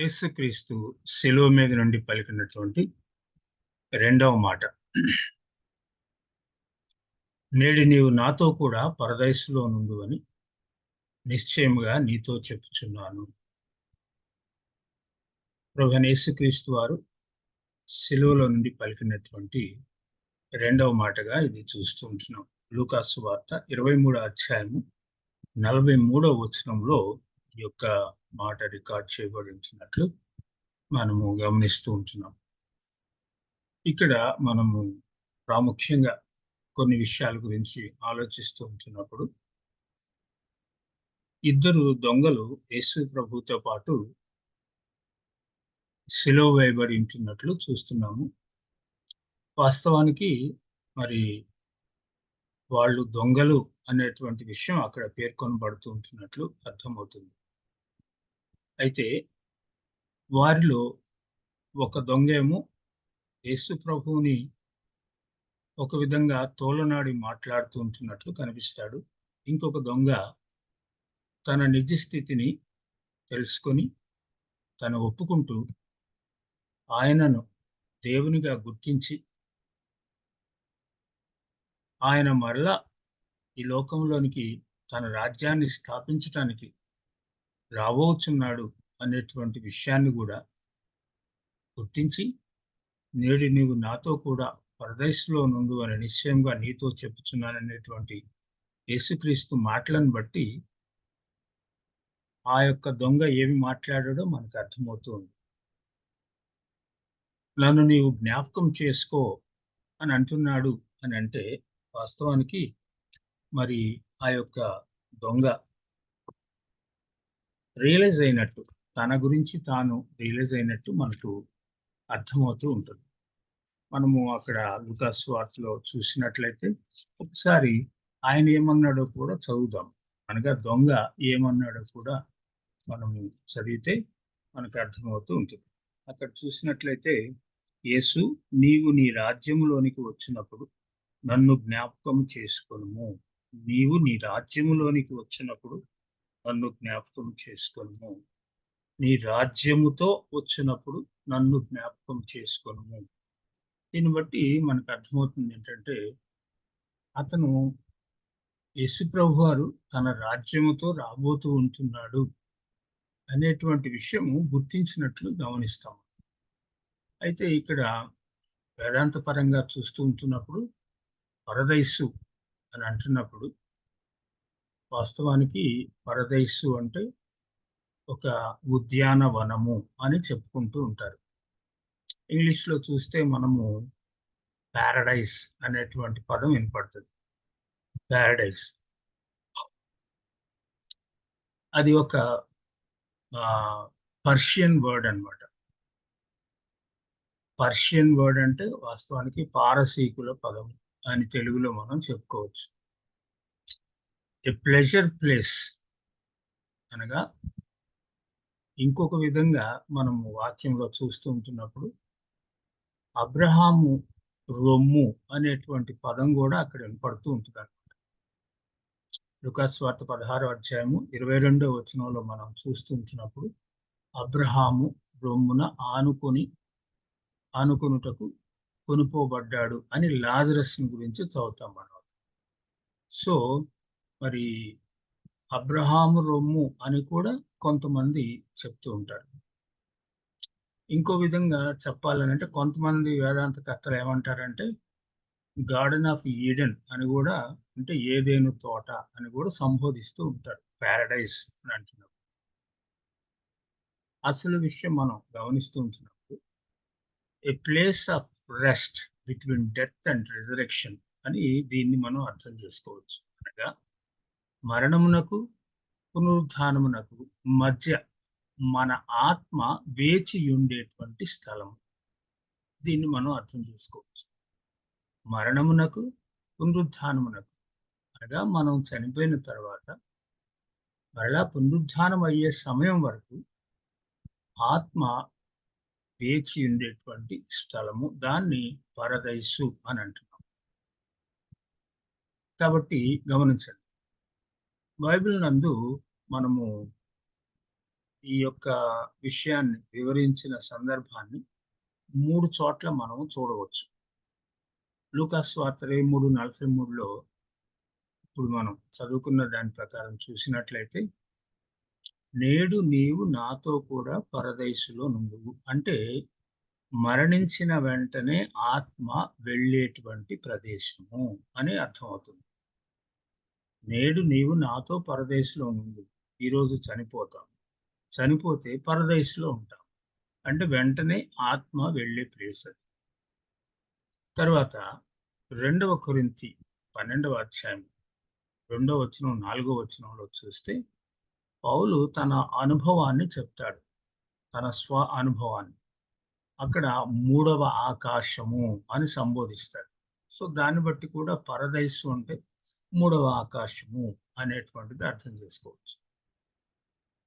యేసుక్రీస్తు శిలువ మీద నుండి పలికినటువంటి రెండవ మాట. నేడు నీవు నాతో కూడా పరదేశంలో నుండు అని నిశ్చయముగా నీతో చెప్పుచున్నాను. ప్రభు యేసుక్రీస్తు వారు శిలువలో నుండి పలికినటువంటి రెండవ మాటగా ఇది చూస్తూ ఉంటున్నాం. లూకాసు వార్త ఇరవై మూడో అధ్యాయము నలభై మూడో వచనంలో ఈ యొక్క మాట రికార్డ్ చేయబడినట్లు మనము గమనిస్తూ ఉంటున్నాం. ఇక్కడ మనము ప్రాముఖ్యంగా కొన్ని విషయాల గురించి ఆలోచిస్తూ ఉంటున్నప్పుడు ఇద్దరు దొంగలు యేసు ప్రభుతో పాటు సిలువ వేయబడి ఉంటున్నట్లు చూస్తున్నాము. వాస్తవానికి మరి వాళ్ళు దొంగలు అనేటువంటి విషయం అక్కడ పేర్కొనబడుతూ ఉంటున్నట్లు అర్థమవుతుంది. అయితే వారిలో ఒక దొంగేమో యేసు ప్రభువుని ఒక విధంగా తోలనాడి మాట్లాడుతూ ఉంటున్నట్లు కనిపిస్తాడు. ఇంకొక దొంగ తన నిజ స్థితిని తెలుసుకొని తను ఒప్పుకుంటూ ఆయనను దేవునిగా గుర్తించి ఆయన మరలా ఈ లోకంలోనికి తన రాజ్యాన్ని స్థాపించటానికి రాబోచున్నాడు అనేటువంటి విషయాన్ని కూడా గుర్తించి నేడు నీవు నాతో కూడా పరదేశంలో నుండు అని నిశ్చయంగా నీతో చెప్పుచున్నాననేటువంటి యేసుక్రీస్తు మాటలను బట్టి ఆ యొక్క దొంగ ఏమి మాట్లాడాడో మనకు అర్థమవుతుంది నన్ను నీవు జ్ఞాపకం చేసుకో అని అంటున్నాడు అని అంటే వాస్తవానికి మరి ఆ యొక్క దొంగ రియలైజ్ అయినట్టు తన గురించి తాను రియలైజ్ అయినట్టు మనకు అర్థమవుతూ ఉంటుంది. మనము అక్కడ లుకాస్ వార్తలో చూసినట్లయితే ఒకసారి ఆయన ఏమన్నాడో కూడా చదువుదాం. అనగా దొంగ ఏమన్నాడో కూడా మనము చదివితే మనకు అర్థమవుతూ ఉంటుంది. అక్కడ చూసినట్లయితే యేసు నీవు నీ రాజ్యములోనికి వచ్చినప్పుడు నన్ను జ్ఞాపకం చేసుకొనుము. నీవు నీ రాజ్యములోనికి వచ్చినప్పుడు నన్ను జ్ఞాపకం చేసుకొనుము. నీ రాజ్యముతో వచ్చినప్పుడు నన్ను జ్ఞాపకం చేసుకొనుము. దీన్ని బట్టి మనకు అర్థమవుతుంది ఏంటంటే అతను యశుప్రభు వారు తన రాజ్యముతో రాబోతూ ఉంటున్నాడు అనేటువంటి విషయము గుర్తించినట్లు గమనిస్తాం. అయితే ఇక్కడ వేదాంతపరంగా చూస్తూ ఉంటున్నప్పుడు పరదైసు అని అంటున్నప్పుడు వాస్తవానికి పరదైసు అంటే ఒక ఉద్యానవనము అని చెప్పుకుంటూ ఉంటారు. ఇంగ్లీష్లో చూస్తే మనము ప్యారడైజ్ అనేటువంటి పదం వినపడుతుంది. ప్యారడైజ్ అది ఒక పర్షియన్ వర్డ్ అనమాట పర్షియన్ వర్డ్ అంటే వాస్తవానికి పారసీకుల పదం అని తెలుగులో మనం చెప్పుకోవచ్చు. ఎ ప్లెజర్ ప్లేస్ అనగా ఇంకొక విధంగా మనము వాక్యంలో చూస్తూ ఉంటున్నప్పుడు అబ్రహాము రొమ్ము అనేటువంటి పదం కూడా అక్కడ వినపడుతూ ఉంటుంది అనమాట లుకాస్వార్త పదహారో అధ్యాయము ఇరవై రెండో వచనంలో మనం చూస్తూ ఉంటున్నప్పుడు అబ్రహాము రొమ్మున ఆనుకొని ఆనుకొనుటకు కొనుపోబడ్డాడు అని లాజరస్ గురించి చదువుతాం మనం. సో మరి అబ్రహాము రొమ్ము అని కూడా కొంతమంది చెప్తూ ఉంటారు. ఇంకో విధంగా చెప్పాలనంటే కొంతమంది వేదాంత కర్తలు ఏమంటారంటే గార్డెన్ ఆఫ్ ఈడెన్ అని కూడా అంటే ఏదేను తోట అని కూడా సంబోధిస్తూ ఉంటారు. ప్యారడైజ్ అని అంటున్నారు. అసలు విషయం మనం గమనిస్తూ ఉంటున్నప్పుడు a place of rest between death and resurrection అని దీన్ని మనం అర్థం చేసుకోవచ్చు అనగా మరణమునకు పునరుద్ధానమునకు మధ్య మన ఆత్మ వేచి ఉండేటువంటి స్థలం దీన్ని మనం అర్థం చేసుకోవచ్చు. మరణమునకు పునరుద్ధానమునకు. అనగా మనం చనిపోయిన తర్వాత మరలా పునరుద్ధానం అయ్యే సమయం వరకు ఆత్మ వేచి ఉండేటువంటి స్థలము. దాన్ని పరదైసు అని అంటున్నాం. కాబట్టి గమనించండి. బైబిల్ నందు మనము ఈ యొక్క విషయాన్ని వివరించిన సందర్భాన్ని మూడు చోట్ల మనం చూడవచ్చు. లూకాస్ వార్త ఇరవై మూడు నలభై మూడులో ఇప్పుడు మనం చదువుకున్న దాని ప్రకారం చూసినట్లయితే నేడు నీవు నాతో కూడా పరదైసులో నుండువు అంటే మరణించిన వెంటనే ఆత్మ వెళ్ళేటువంటి ప్రదేశము అని అర్థమవుతుంది. నేడు నీవు నాతో పరదేశంలో నుండి ఈరోజు చనిపోతాం. చనిపోతే పరదేశంలో ఉంటాం. అంటే వెంటనే ఆత్మ వెళ్ళే ప్లేస్ అది. తర్వాత రెండవ కొరింతి పన్నెండవ అధ్యాయం రెండవ వచనం నాలుగో వచనంలో చూస్తే పౌలు తన అనుభవాన్ని చెప్తాడు. తన స్వ అనుభవాన్ని. అక్కడ మూడవ ఆకాశము అని సంబోధిస్తాడు. సో దాన్ని బట్టి కూడా పరదైసు అంటే మూడవ ఆకాశము అనేటువంటిది అర్థం చేసుకోవచ్చు.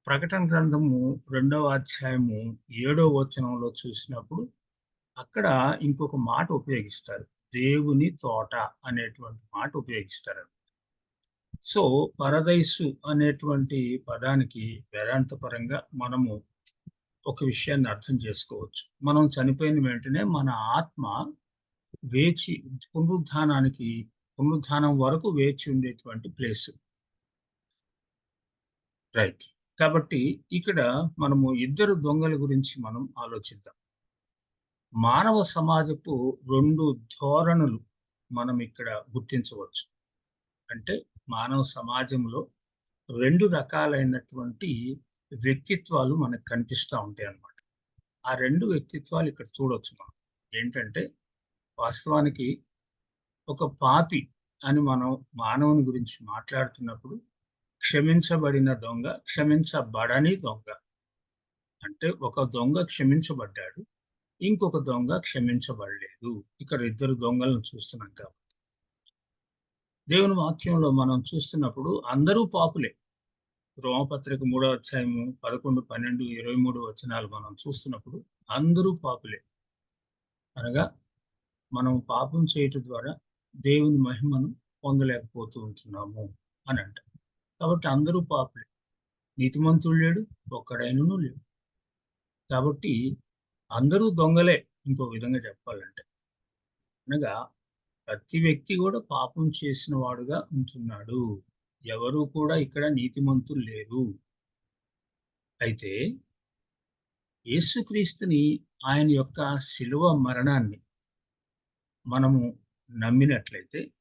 ప్రకటన గ్రంథము రెండవ అధ్యాయము ఏడవ వచనంలో చూసినప్పుడు అక్కడ ఇంకొక మాట ఉపయోగిస్తారు. దేవుని తోట అనేటువంటి మాట ఉపయోగిస్తారు. సో పరదైసు అనేటువంటి పదానికి వేదాంత పరంగా మనము ఒక విషయాన్ని అర్థం చేసుకోవచ్చు. మనం చనిపోయిన వెంటనే మన ఆత్మ వేచి పునరుద్ధానానికి పునరుద్ధానం వరకు వేచి ఉండేటువంటి ప్లేస్ రైట్ కాబట్టి ఇక్కడ మనము ఇద్దరు దొంగల గురించి మనం ఆలోచిద్దాం. మానవ సమాజపు రెండు ధోరణులు మనం ఇక్కడ గుర్తించవచ్చు. అంటే మానవ సమాజంలో రెండు రకాలైనటువంటి వ్యక్తిత్వాలు మనకు కనిపిస్తూ ఉంటాయి అన్నమాట. ఆ రెండు వ్యక్తిత్వాలు ఇక్కడ చూడవచ్చు మనం. ఏంటంటే వాస్తవానికి ఒక పాపి అని మనం మానవుని గురించి మాట్లాడుతున్నప్పుడు క్షమించబడిన దొంగ క్షమించబడని దొంగ. అంటే ఒక దొంగ క్షమించబడ్డాడు ఇంకొక దొంగ క్షమించబడలేదు. ఇక్కడ ఇద్దరు దొంగలను చూస్తున్నాం కాబట్టి. దేవుని వాక్యంలో మనం చూస్తున్నప్పుడు అందరూ పాపులే. రోమపత్రిక మూడో అధ్యాయము పదకొండు పన్నెండు ఇరవై మూడు వచనాలు మనం చూస్తున్నప్పుడు అందరూ పాపులే. అనగా మనం పాపం చేయటం ద్వారా దేవుని మహిమను పొందలేకపోతూ ఉంటున్నాము అని అంట. కాబట్టి అందరూ పాపలే. నీతిమంతుడు లేడు ఒక్కడైనను లేడు. కాబట్టి అందరూ దొంగలే ఇంకో విధంగా చెప్పాలంటే. అనగా ప్రతి వ్యక్తి కూడా పాపం చేసిన వాడుగా ఉంటున్నాడు. ఎవరు కూడా ఇక్కడ నీతిమంతులు లేరు. అయితే యేసుక్రీస్తుని ఆయన యొక్క శిలువ మరణాన్ని మనము నమ్మినట్లయితే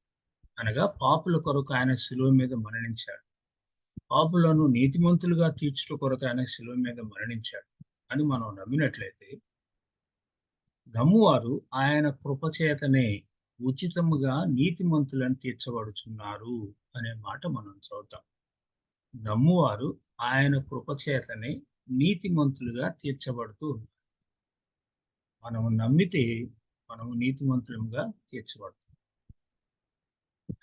అనగా పాపుల కొరకు ఆయన శిలువ మీద మరణించాడు. పాపులను నీతిమంతులుగా తీర్చుట కొరకు ఆయన శిలువ మీద మరణించాడు అని మనం నమ్మినట్లయితే నమ్మువారు ఆయన కృపచేతనే ఉచితముగా నీతిమంతులను తీర్చబడుచున్నారు అనే మాట మనం చదువుతాం. నమ్మువారు ఆయన కృపచేతనే నీతిమంతులుగా తీర్చబడుతూ ఉన్నారు. మనము నమ్మితే మనము నీతిమంతులుగా తీర్చబడుతుంది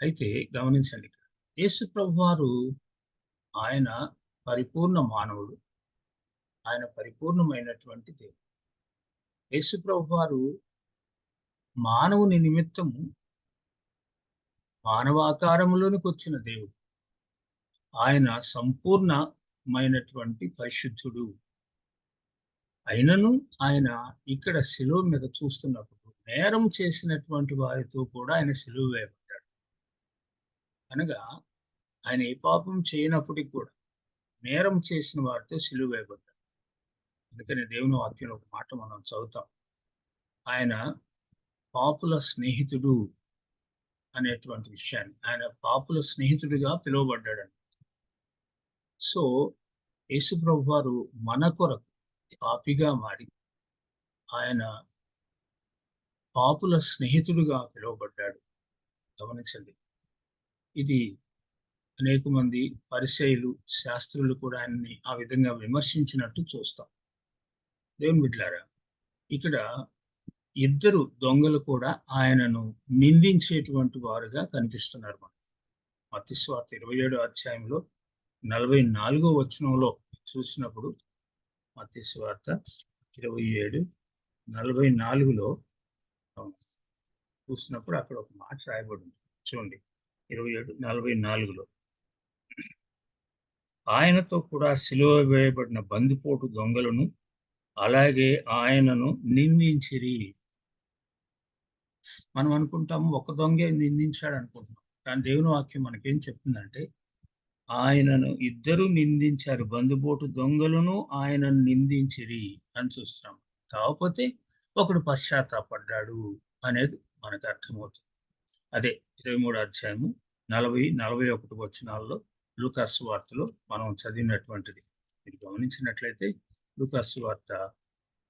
అయితే గమనించండి యేసు ప్రభువారు ఆయన పరిపూర్ణ మానవుడు. ఆయన పరిపూర్ణమైనటువంటి దేవుడు. యేసు ప్రభువారు మానవుని నిమిత్తము మానవాకారంలోనికి వచ్చిన దేవుడు. ఆయన సంపూర్ణమైనటువంటి పరిశుద్ధుడు. అయినను ఆయన ఇక్కడ శిలువ మీద చూస్తున్నప్పుడు నేరం చేసినటువంటి వారితో కూడా ఆయన శిలువు వేయబడ్డాడు. అనగా ఆయన ఏ పాపం చేయనప్పటికి కూడా నేరం చేసిన వారితో శిలువ వేయబడ్డాడు అందుకని దేవుని వాక్యంలో ఒక మాట మనం చదువుతాం. ఆయన పాపుల స్నేహితుడు అనేటువంటి విషయాన్ని ఆయన పాపుల స్నేహితుడిగా పిలువబడ్డాడు సో యేసుప్రభు వారు మన కొరకు పాపిగా మారి ఆయన పాపుల స్నేహితుడుగా పిలువబడ్డాడు. గమనించండి. ఇది అనేక మంది పరిచయులు శాస్త్రులు కూడా ఆయన్ని ఆ విధంగా విమర్శించినట్టు చూస్తాం. దేవుని బిడ్లారా ఇక్కడ ఇద్దరు దొంగలు కూడా ఆయనను నిందించేటువంటి వారుగా కనిపిస్తున్నారు మనకు. మత్స్వార్త ఇరవై ఏడో అధ్యాయంలో నలభై నాలుగో వచనంలో చూసినప్పుడు మత్స్వార్త ఇరవై ఏడు నలభై నాలుగులో చూసినప్పుడు అక్కడ ఒక మాట రాయబడి ఉంది చూడండి. ఇరవై ఏడు నలభై నాలుగులో. ఆయనతో కూడా సిలువ వేయబడిన బందిపోటు దొంగలను అలాగే ఆయనను నిందించిరి. మనం అనుకుంటాము ఒక దొంగే నిందించాడు అనుకుంటున్నాం. కానీ దేవుని వాక్యం మనకేం చెప్తుందంటే ఆయనను ఇద్దరు నిందించారు. బందుబోటు దొంగలను ఆయనను నిందించిరి అని చూస్తున్నాం. కాకపోతే ఒకడు పశ్చాత్తాపడ్డాడు అనేది మనకు అర్థమవుతుంది. అదే ఇరవై మూడు అధ్యాయము నలభై నలభై ఒకటి వచనాల్లో లూకాస్ వార్తలో మనం చదివినటువంటిది. మీరు గమనించినట్లయితే లూకాస్ వార్త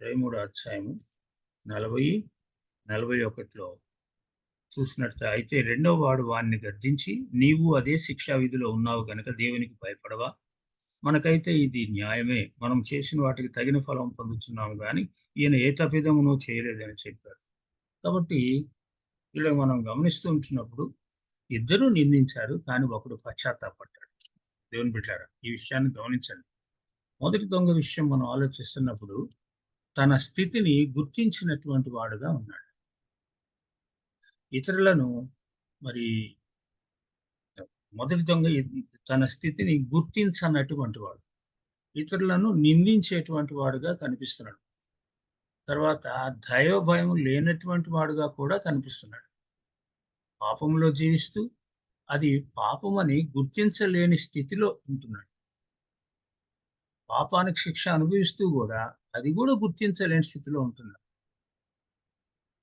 ఇరవై మూడు అధ్యాయము నలభై నలభై ఒకటిలో చూసినట్టు అయితే రెండవ వాడు వాడిని గద్దించి నీవు అదే శిక్షా విధిలో ఉన్నావు గనక దేవునికి భయపడవా? మనకైతే ఇది న్యాయమే. మనం చేసిన వాటికి తగిన ఫలం పొందుతున్నాము కానీ ఈయన ఏ తప్పిదమునో చేయలేదని చెప్పాడు. కాబట్టి ఇలా మనం గమనిస్తూ ఉంటున్నప్పుడు ఇద్దరూ నిందించారు కానీ ఒకడు పశ్చాత్తాపడ్డాడు దేవుని బిడ్డారా ఈ విషయాన్ని గమనించండి. మొదటి దొంగ విషయం మనం ఆలోచిస్తున్నప్పుడు తన స్థితిని గుర్తించినటువంటి వాడుగా ఉన్నాడు. ఇతరులను మరి మొదటి దొంగ తన స్థితిని గుర్తించనటువంటి వాడు. ఇతరులను నిందించేటువంటి వాడుగా కనిపిస్తున్నాడు. తర్వాత దైవ భయం లేనటువంటి వాడుగా కూడా కనిపిస్తున్నాడు. పాపంలో జీవిస్తూ అది పాపమని గుర్తించలేని స్థితిలో ఉంటున్నాడు. పాపానికి శిక్ష అనుభవిస్తూ కూడా అది కూడా గుర్తించలేని స్థితిలో ఉంటున్నాడు.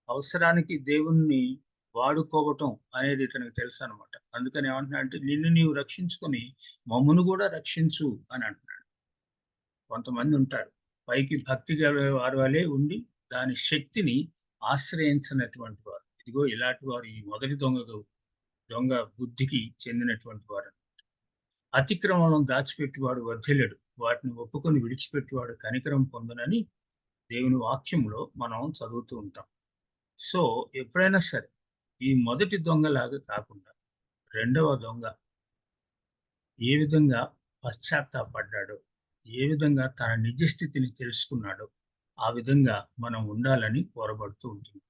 అవసరానికి దేవుణ్ణి వాడుకోవటం అనేది ఇతనికి తెలుసు అనమాట అందుకని ఏమంటున్నా అంటే నిన్ను నీవు రక్షించుకొని మమ్మను కూడా రక్షించు అని అంటున్నాడు. కొంతమంది ఉంటారు. పైకి భక్తి వారి వలె ఉండి దాని శక్తిని ఆశ్రయించినటువంటి వారు. ఇదిగో ఇలాంటి వారు ఈ మొదటి దొంగకు దొంగ బుద్ధికి చెందినటువంటి వారు. అతిక్రమణం దాచిపెట్టివాడు వర్ధిల్లడు. వాటిని ఒప్పుకొని విడిచిపెట్టివాడు కనికరం పొందునని దేవుని వాక్యంలో మనం చదువుతూ ఉంటాం. సో ఎప్పుడైనా సరే ఈ మొదటి దొంగలాగా కాకుండా రెండవ దొంగ ఏ విధంగా పశ్చాత్తాపడ్డాడో ఏ విధంగా తన నిజస్థితిని తెలుసుకున్నాడో ఆ విధంగా మనం ఉండాలని కోరబడుతూ ఉంటుంది.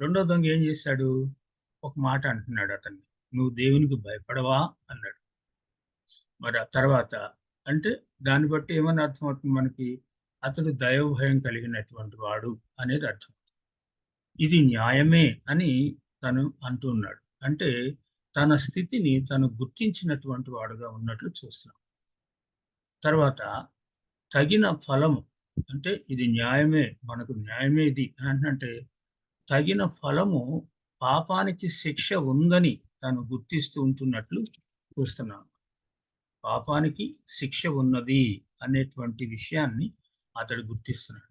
రెండో దొంగ ఏం చేశాడు ఒక మాట అంటున్నాడు అతన్ని. నువ్వు దేవునికి భయపడవా? అన్నాడు. మరి ఆ తర్వాత అంటే దాన్ని బట్టి ఏమని అర్థమవుతుంది మనకి? అతడు దైవభయం కలిగినటువంటి వాడు అనేది అర్థం. ఇది న్యాయమే అని తను అంటున్నాడు అంటే తన స్థితిని తను గుర్తించినటువంటి వాడుగా ఉన్నట్లు చూస్తున్నాం. తర్వాత తగిన ఫలము అంటే ఇది న్యాయమే మనకు న్యాయమే ఇది అంటే తగిన ఫలము పాపానికి శిక్ష ఉందని తను గుర్తిస్తూ ఉంటున్నట్లు చూస్తున్నాను పాపానికి శిక్ష ఉన్నది అనేటువంటి విషయాన్ని అతడు గుర్తిస్తున్నాడు.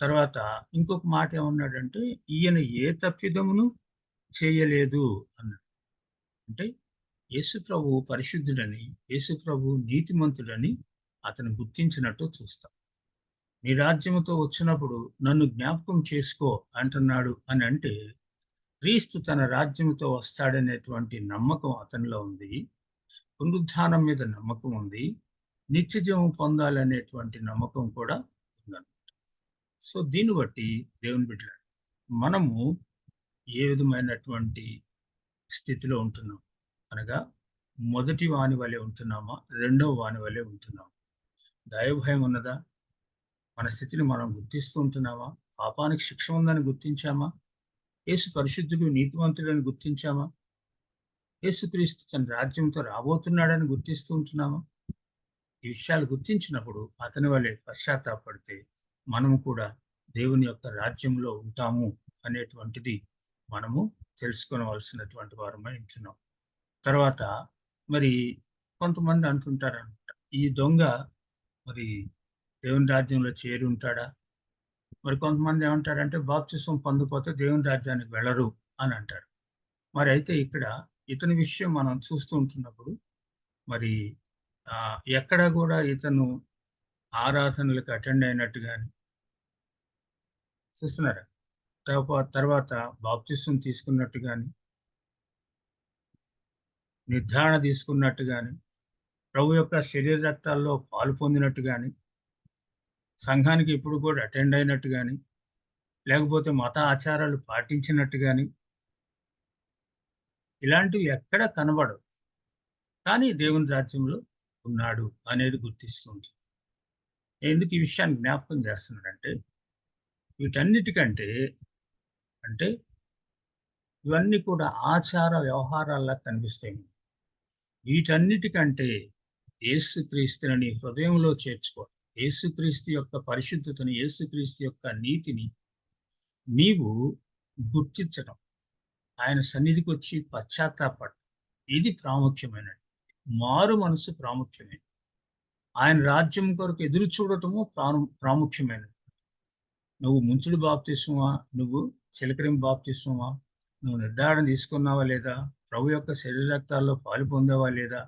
తర్వాత ఇంకొక మాట ఏమన్నాడంటే ఈయన ఏ తప్పిదమును చేయలేదు అన్నాడు. అంటే యేసుప్రభు పరిశుద్ధుడని యేసుప్రభు నీతిమంతుడని అతను గుర్తించినట్టు చూస్తాం. నీ రాజ్యముతో వచ్చినప్పుడు నన్ను జ్ఞాపకం చేసుకో అంటున్నాడు అని అంటే క్రీస్తు తన రాజ్యముతో వస్తాడనేటువంటి నమ్మకం అతనిలో ఉంది. పునరుద్ధానం మీద నమ్మకం ఉంది. నిత్యజీవం పొందాలనేటువంటి నమ్మకం కూడా ఉందన్నమాట. సో దీన్ని బట్టి దేవుని బిడ్డ మనము ఏ విధమైనటువంటి స్థితిలో ఉంటున్నాం? అనగా మొదటి వాని వలె ఉంటున్నామా? రెండవ వాని వలె ఉంటున్నామా? దైవభయం ఉన్నదా? మన స్థితిని మనం గుర్తిస్తూ ఉంటున్నామా? పాపానికి శిక్ష ఉందని గుర్తించామా? యేసు పరిశుద్ధుడు నీతివంతుడని గుర్తించామా? యేసుక్రీస్తు తన రాజ్యంతో రాబోతున్నాడని గుర్తిస్తూ ఉంటున్నామా? ఈ విషయాలు గుర్తించినప్పుడు అతని వలె పశ్చాత్తాపడితే మనము కూడా దేవుని యొక్క రాజ్యంలో ఉంటాము అనేటువంటిది మనము తెలుసుకోవలసినటువంటి వారమై ఉంటున్నాం. తర్వాత మరి కొంతమంది అంటుంటారనమాట ఈ దొంగ మరి దేవుని రాజ్యంలో చేరి ఉంటాడా? మరి కొంతమంది ఏమంటారంటే బాప్తిసం పొందిపోతే దేవుని రాజ్యానికి వెళ్ళరు అని అంటారు. మరి అయితే ఇక్కడ ఇతని విషయం మనం చూస్తూ ఉంటున్నప్పుడు మరి ఎక్కడ కూడా ఇతను ఆరాధనలకు అటెండ్ అయినట్టు కానీ చూస్తున్నారా? తర్వాత బాప్తిసం తీసుకున్నట్టు కానీ నిర్ధారణ తీసుకున్నట్టు కానీ ప్రభు యొక్క శరీర రక్తాల్లో పాలు పొందినట్టు కానీ సంఘానికి ఇప్పుడు కూడా అటెండ్ అయినట్టు కానీ లేకపోతే మత ఆచారాలు పాటించినట్టు కానీ ఇలాంటివి ఎక్కడ కనబడవు. కానీ దేవుని రాజ్యంలో ఉన్నాడు అనేది గుర్తిస్తుంది. ఎందుకు ఈ విషయాన్ని జ్ఞాపకం చేస్తున్నాడంటే వీటన్నిటికంటే అంటే ఇవన్నీ కూడా ఆచార వ్యవహారాల్లా కనిపిస్తాయి. వీటన్నిటికంటే యేసుక్రీస్తుని హృదయంలో చేర్చుకో. ఏసుక్రీస్తు యొక్క పరిశుద్ధతని ఏసుక్రీస్తు యొక్క నీతిని నీవు గుర్తించటం. ఆయన సన్నిధికి వచ్చి పశ్చాత్తాపడటం. ఇది ప్రాముఖ్యమైనది. మారు మనసు ప్రాముఖ్యమైనది ఆయన రాజ్యం కొరకు ఎదురు చూడటము ప్రాము ప్రాముఖ్యమైనది. నువ్వు ముంచుడు బాప్తిస్మా నువ్వు చిలకరిం బాప్తిస్మా నువ్వు నిర్ధారణ తీసుకున్నావా లేదా? ప్రభు యొక్క శరీరక్తాల్లో పాలు పొందేవా లేదా?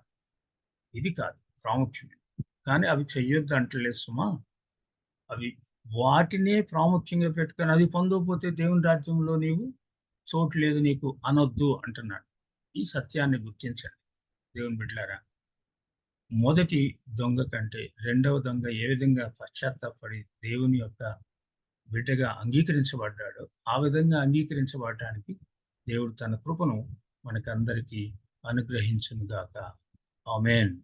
ఇది కాదు ప్రాముఖ్యమైనది కానీ అవి చెయ్యొద్దు అంటలేదు సుమా. అవి వాటినే ప్రాముఖ్యంగా పెట్టుకొని అది పొందకపోతే దేవుని రాజ్యంలో నీవు చోటు లేదు నీకు అనొద్దు అంటున్నాడు. ఈ సత్యాన్ని గుర్తించండి దేవుని బిడ్లారా మొదటి దొంగ కంటే రెండవ దొంగ ఏ విధంగా పశ్చాత్తాపడి దేవుని యొక్క బిడ్డగా అంగీకరించబడ్డాడో ఆ విధంగా అంగీకరించబడటానికి దేవుడు తన కృపను మనకందరికీ అనుగ్రహించునుగాక. ఆమెన్.